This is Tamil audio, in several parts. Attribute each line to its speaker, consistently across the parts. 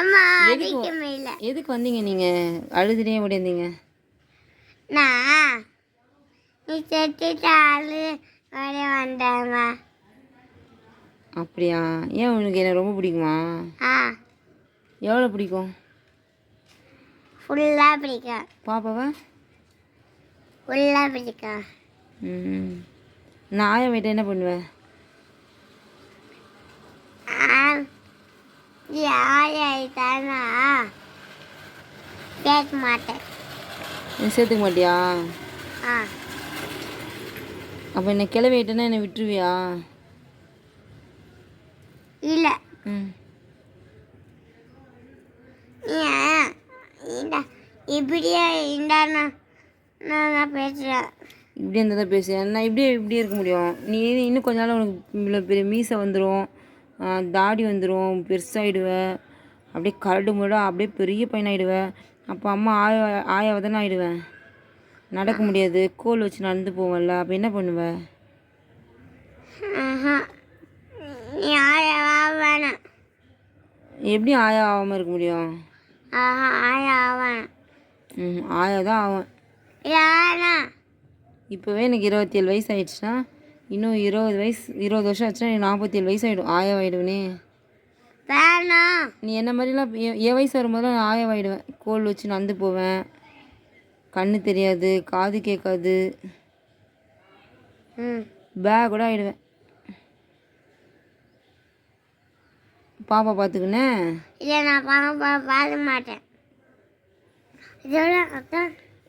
Speaker 1: அம்மா
Speaker 2: எதுக்கு எதுக்கு வந்தீங்க நீங்கள் அழுதுனே ஓடிந்தீங்க
Speaker 1: நான் செத்துட்டாலு வர வந்தேம்மா.
Speaker 2: அப்படியா? ஏன் உனக்கு என்ன ரொம்ப பிடிக்குமா?
Speaker 1: ஆ.
Speaker 2: எவ்வளோ பிடிக்கும்?
Speaker 1: ஃபுல்லாக பிடிக்கும்.
Speaker 2: பாப்பாவா?
Speaker 1: ஃபுல்லாக பிடிக்கும்.
Speaker 2: ம் நான் ஆயா வீட்டை என்ன பண்ணுவேன்?
Speaker 1: ஆ கேட்க மாட்டேன்.
Speaker 2: நீ சேர்த்துக்க மாட்டியா?
Speaker 1: ஆ.
Speaker 2: அப்போ என்னை கிளவி விட்டேன்னா என்னை விட்டுருவியா?
Speaker 1: இல்லை. இப்படியே இருந்தானா? நான் நான் பேசுகிறேன்
Speaker 2: இப்படி இருந்தால் தான் பேசுவேன். நான் இப்படியே இப்படியே இருக்க முடியும். நீ இன்னும் கொஞ்ச நாள் உனக்கு இவ்வளோ பெரிய மீசை வந்துடும் தாடி வந்துடும் பெருசாகிடுவ அப்படியே கரடு முரடா அப்படியே பெரிய பையனாகிடுவேன் அப்போ அம்மா ஆயா ஆயாவை தானே ஆகிடுவேன் நடக்க முடியாது. கோல் வச்சு நடந்து போவேன்ல அப்போ என்ன பண்ணுவ?
Speaker 1: ஆஹா. நீ ஆயா வேணாம்
Speaker 2: எப்படி ஆயா ஆகாமல் இருக்க முடியும்?
Speaker 1: ஆஹா ஆயா வேணாம்
Speaker 2: ம் ஆயா தான் ஆவேன் இப்போவே எனக்கு இருபத்தி ஏழு வயசு ஆயிடுச்சுன்னா இன்னும் இருபது வயசு இருபது வருஷம் ஆச்சுன்னா நாற்பத்தி ஏழு வயசு ஆகிடும் ஆயாவாயிடுவேனே.
Speaker 1: வேணாம்.
Speaker 2: நீ என்ன மாதிரிலாம் என் வயசு வரும்போதெல்லாம் நான் ஆயாவாயிடுவேன் கோல் வச்சு நடந்து போவேன். கண்ணு தெரியாது காது கேட்காது
Speaker 1: ம்.
Speaker 2: பேக் கூட ஆயிடுவேன். பாப்பா பார்த்துக்கினே
Speaker 1: இதை நான் பணம் பா பார்க்க மாட்டேன்.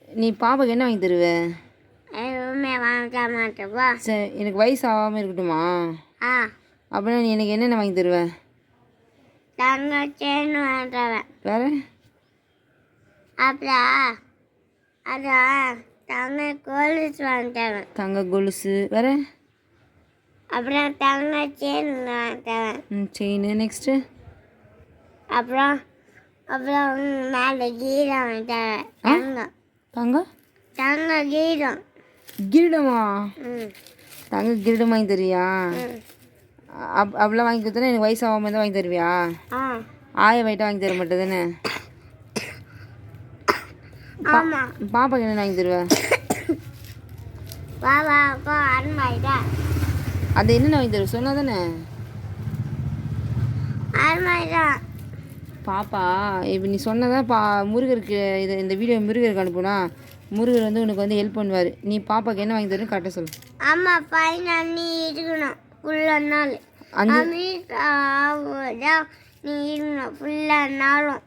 Speaker 2: நீ பாப்பாக்கு என்ன வாங்கி தருவ?
Speaker 1: எதுவுமே வாங்க மாட்டேப்பா
Speaker 2: சரி எனக்கு வயசு ஆகாமல் இருக்கட்டுமா?
Speaker 1: ஆ.
Speaker 2: அப்படின்னா நீ எனக்கு என்னென்ன வாங்கி தருவ?
Speaker 1: தங்கச்சேன்னு வாங்குறவன்
Speaker 2: வேற?
Speaker 1: அப்புறம் அதான் தங்க கோலிஸ் வாங்கிட்டவன்.
Speaker 2: தங்க கொலுசு. வேற?
Speaker 1: அப்புறம் தங்க செயின் வாங்கிட்டவன்
Speaker 2: ம் செயின். நெக்ஸ்ட்டு
Speaker 1: அப்புறம் அப்புறம் மேலே கீரம் வாங்கிட்டவன். தங்கம்.
Speaker 2: தங்க?
Speaker 1: தங்க கீரம்.
Speaker 2: கிரீடமா?
Speaker 1: ம்.
Speaker 2: தங்க கிரீடம் வாங்கி தருவியா
Speaker 1: ம்.
Speaker 2: அப் அப்படிலாம் வாங்கி கொடுத்தா எனக்கு வயசு ஆகாமல் தான் வாங்கி தருவியா? ஆய வயிட்டா வாங்கி தர மாட்டே தானே
Speaker 1: ஆமாம்
Speaker 2: பாப்பாக்கு என்ன வாங்கி தருவ? அது என்னென்ன வாங்கி தருவ? சொன்னா தானே. பாப்பா இப்போ நீ சொன்னதான் பா முருகருக்கு இது இந்த வீடியோ முருகருக்கு அனுப்புனா முருகர் வந்து உனக்கு வந்து ஹெல்ப் பண்ணுவார். நீ பாப்பாக்கு என்ன வாங்கி தருன்னு கரெக்டாக சொல்லு.
Speaker 1: அம்மா ஃபைனல் நீ இருக்கணும் ஃபுல்லாக நாள்
Speaker 2: அஞ்சு
Speaker 1: அமெரிக்கா நீ இருக்கணும் ஃபுல்லாக நாளும்